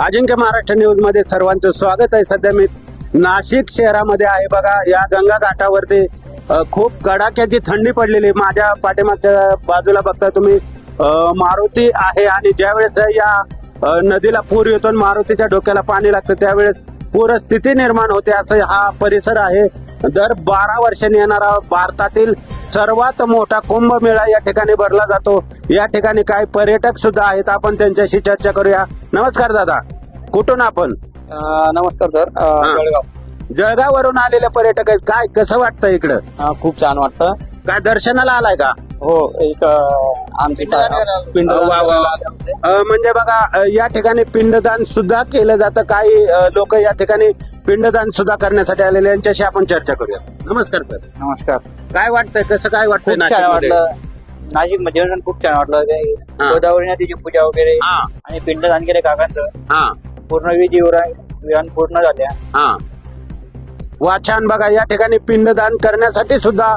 अजिंक्य महाराष्ट्र न्यूजमध्ये सर्वांचं स्वागत आहे. सध्या मी नाशिक शहरामध्ये आहे. बघा या गंगा घाटावरती खूप कडाक्याची थंडी पडलेली आहे. माझ्या पाठीमागच्या बाजूला बघता तुम्ही मारुती आहे आणि ज्यावेळेस या नदीला पूर येतो आणि मारुतीच्या डोक्याला पाणी लागतं त्यावेळेस पूरस्थिती निर्माण होते. असं हा परिसर आहे. दर बारा वर्षांनी येणारा भारतातील सर्वात मोठा कुंभमेळा या ठिकाणी भरला जातो. या ठिकाणी काही पर्यटक सुद्धा आहेत. आपण त्यांच्याशी चर्चा करूया. नमस्कार दादा. कुठून आपण? नमस्कार सर. जळगाव. जळगाववरून आलेले पर्यटक आहेत. काय कसं वाटतं इकडं? खूप छान वाटतं. काय दर्शनाला आलाय का? हो एक आमची. अ, म्हणजे बघा या ठिकाणी पिंडदान सुद्धा केलं जातं. काही लोक या ठिकाणी पिंडदान सुद्धा करण्यासाठी आलेले यांच्याशी आपण चर्चा करूया नमस्कार सर. नमस्कार. काय वाटतंय? कसं काय वाटतंय? वाटलं. नाशिकमध्ये खूप छान वाटलं. हा. गोदावरी नदीची पूजा वगैरे हा. आणि पिंडदान केले काकांचं. हा. पूर्ण विधी विधान पूर्ण झाल्या. हा. वाछान बघा या ठिकाणी पिंडदान करण्यासाठी सुद्धा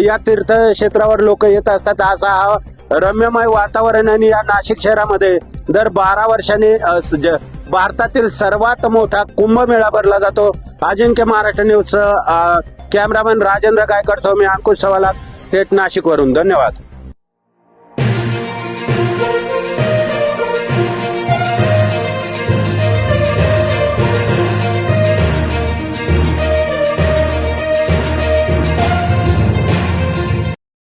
या तीर्थक्षेत्रावर लोक येत असतात. असा हा रम्यमय वातावरण आणि या नाशिक शहरामध्ये दर बारा वर्षांनी ज- भारतातील सर्वात मोठा कुंभमेळा भरला जातो. अजिंक्य महाराष्ट्र न्यूज कॅमेरामॅन राजेंद्र गायकड स्वामी मी अंकुश सवाला थेट नाशिकवरून. धन्यवाद.